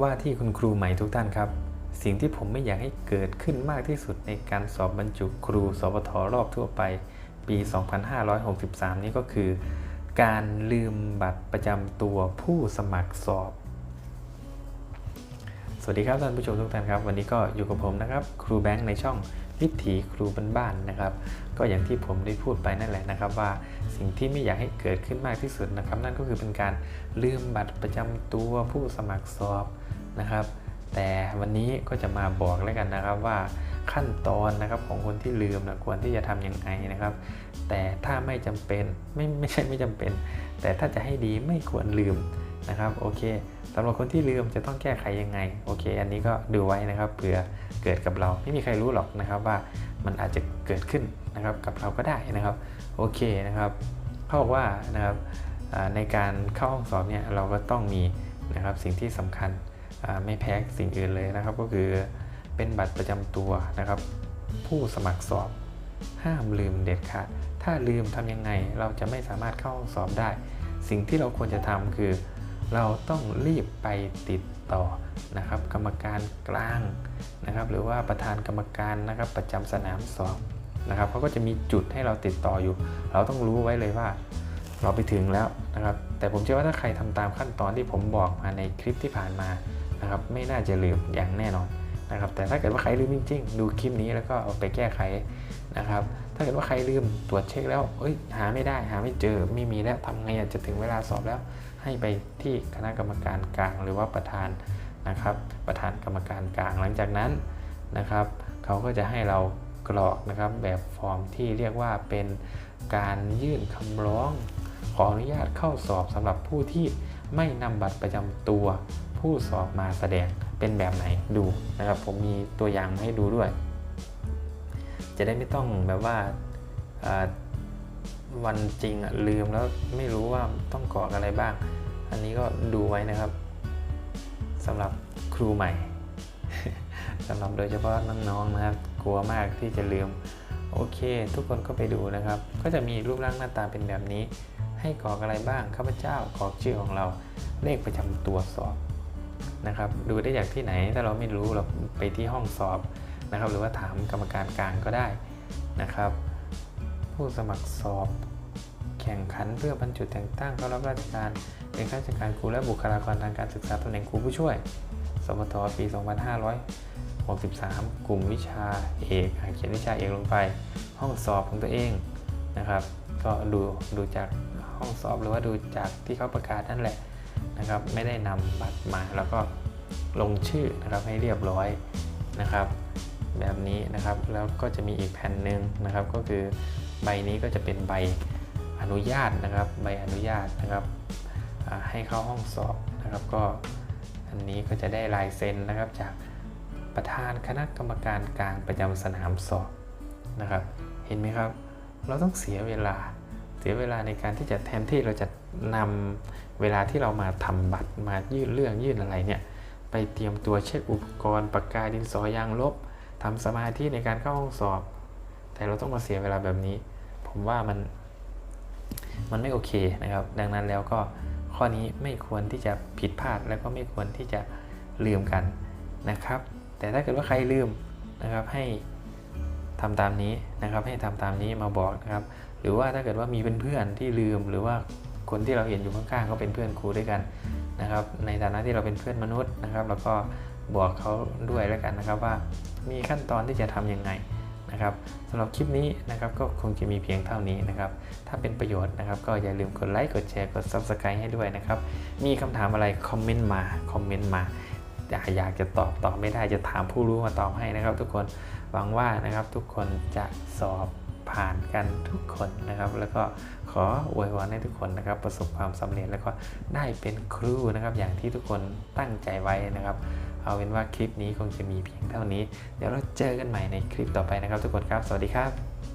ว่าที่คุณครูใหม่ทุกท่านครับ สิ่งที่ผมไม่อยากให้เกิดขึ้นมากที่สุดในการสอบบรรจุครูสปทรอบทั่วไป ปี 2563 นี้ก็คือ การลืมบัตรประจำตัวผู้สมัครสอบ สวัสดีครับท่านผู้ชมทุกท่านครับ วันนี้ก็อยู่กับผมนะครับครูแบงค์ในช่องวิถีครูบ้านๆนะครับ ก็อย่างที่ผมได้พูดไปนั่นแหละนะครับ ว่าสิ่งที่ไม่อยากให้เกิดขึ้นมากที่สุดนะครับ นั่นก็คือเป็นการลืมบัตรประจำตัวผู้สมัครสอบนะครับ แต่วันนี้ก็จะมาบอกแล้วกันนะครับว่าขั้นตอนนะครับของคนที่ลืมนะควรที่จะทำย่างไรนะครับ แต่ถ้าไม่จำเป็นไม่ไม่ใช่ไม่จำเป็น แต่ถ้าจะให้ดีไม่ควรลืม นะครับโอเคสำหรับคนที่ลืมจะต้องแก้ไขยังไงโอเค อันนี้ก็ดูไว้นะครับเผื่อเกิดกับเราไม่มีใครรู้หรอกนะครับว่ามันอาจจะเกิดขึ้นนะครับกับเราก็ได้นะครับโอเคนะครับเขาบอกว่านะครับในการเข้าห้องสอบเนี่ยเราก็ต้องมีนะครับสิ่งที่สำคัญไม่แพ้สิ่งอื่นเลยนะครับ ก็คือเป็นบัตรประจำตัวนะครับ ผู้สมัครสอบห้ามลืมเด็ดขาดถ้าลืมทำยังไงเราจะไม่สามารถเข้าห้องสอบได้ สิ่งที่เราควรจะทำคือ เราต้องรีบไปติดต่อนะครับ กรรมการกลางนะครับ หรือว่าประธานกรรมการนะครับ ประจำสนามสอบนะครับเขาก็จะมีจุดให้เราติดต่ออยู่ เราต้องรู้ไว้เลยว่าเราไปถึงแล้วนะครับ แต่ผมเชื่อว่าถ้าใครทำตามขั้นตอนที่ผมบอกมาในคลิปที่ผ่านมานะครับ ไม่น่าจะลืมอย่างแน่นอนนะครับ แต่ถ้าเกิดว่าใครลืมจริง ๆ ดูคลิปนี้แล้วก็เอาไปแก้ไขนะครับ ถ้าเกิดว่าใครลืมตรวจเช็คแล้วเอ้ยหาไม่ได้หาไม่เจอไม่มีแล้วทำไงจะถึงเวลาสอบแล้ว ให้ไปที่คณะกรรมการกลาง หรือว่าประธานนะครับ ประธานกรรมการกลางหลังจากนั้นนะครับเขาก็จะให้เรากรอกนะครับแบบฟอร์มที่เรียกว่าเป็นการยื่นคำร้อง ขออนุญาตเข้าสอบสำหรับผู้ที่ไม่นำบัตรประจำตัว ผู้สอบมาแสดงเป็นแบบไหนดูนะครับ ผมมีตัวอย่างมาให้ดูด้วย จะได้ไม่ต้องแบบว่าอ่า วันจริงอะลืมแล้วไม่รู้ว่าต้องกรอกอะไรบ้าง อันนี้ก็ดูไว้นะครับสำหรับครูใหม่สำหรับโดยเฉพาะน้องๆนะครับ กลัวมากที่จะลืม โอเค ทุกคนก็ไปดูนะครับ ก็จะมีรูปร่างหน้าตาเป็นแบบนี้ ให้กรอกอะไรบ้างข้าพเจ้ากรอกชื่อของเรา เลขประจำตัวสอบนะครับ ดูได้จากที่ไหนถ้าเราไม่รู้เราไปที่ห้องสอบนะครับ หรือว่าถามกรรมการกลางก็ได้นะครับ ผู้สมัครสอบ แข่งขันเพื่อบรรจุแต่งตั้งเข้ารับราชการเป็นข้าราชการครูและบุคลากรทางการศึกษาตำแหน่งครูผู้ช่วย สมทปี 2563 กลุ่มวิชาเอกเขียนวิชาเอกลงไป ห้องสอบของตัวเองนะครับ ก็ดูดูจากห้องสอบหรือว่าดูจากที่เขาประกาศนั่นแหละนะครับ ไม่ได้นำบัตรมาแล้วก็ลงชื่อนะครับให้เรียบร้อยนะครับ แบบนี้นะครับแล้วก็จะมีอีกแผ่นหนึ่งนะครับก็คือ ใบนี้ก็จะเป็นใบอนุญาตนะครับ ใบอนุญาตนะครับให้เข้าห้องสอบนะครับ ก็อันนี้ก็จะได้ลายเซ็นนะครับจากประธานคณะกรรมการกลางประจำสนามสอบนะครับ เห็นไหมครับ เราต้องเสียเวลาเสียเวลาในการที่จะแทนที่เราจะนำเวลาที่เรามาทำบัตรมายื่นเรื่องยื่นอะไรเนี่ยไปเตรียมตัวเช็คอุปกรณ์ปากกาดินสอยางลบทำสมาธิในการเข้าห้องสอบ แต่เราต้องมาเสียเวลาแบบนี้ ผมว่ามันมันไม่โอเคนะครับ ดังนั้นแล้วก็ข้อนี้ไม่ควรที่จะผิดพลาดแล้วก็ไม่ควรที่จะลืมกันนะครับ แต่ถ้าเกิดว่าใครลืมนะครับให้ทำตามนี้นะครับ ให้ทำตามนี้มาบอกนะครับ หรือว่าถ้าเกิดว่ามีเพื่อนๆที่ลืม หรือว่าคนที่เราเห็นอยู่ข้างๆเขาเป็นเพื่อนครูด้วยกันนะครับ ในฐานะที่เราเป็นเพื่อนมนุษย์นะครับ แล้วก็บอกเขาด้วยแล้วกันนะครับว่ามีขั้นตอนที่จะทำยังไง นะครับสำหรับคลิปนี้นะครับก็คงจะมีเพียงเท่านี้นะครับ ถ้าเป็นประโยชน์นะครับ ก็อย่าลืมกดไลค์กดแชร์กด Subscribe ให้ด้วยนะครับ มีคำถามอะไรคอมเมนต์มาคอมเมนต์มาอยากอยากจะตอบตอบไม่ได้จะถามผู้รู้มาตอบให้นะครับ ทุกคนหวังว่านะครับทุกคนจะสอบผ่านกันทุกคนนะครับ แล้วก็ขออวยพรให้ทุกคนนะครับ ประสบความสำเร็จแล้วก็ได้เป็นครูนะครับ อย่างที่ทุกคนตั้งใจไว้นะครับ เอาเป็นว่าคลิปนี้คงจะมีเพียงเท่านี้ เดี๋ยวเราเจอกันใหม่ในคลิปต่อไปนะครับทุกคนครับ สวัสดีครับ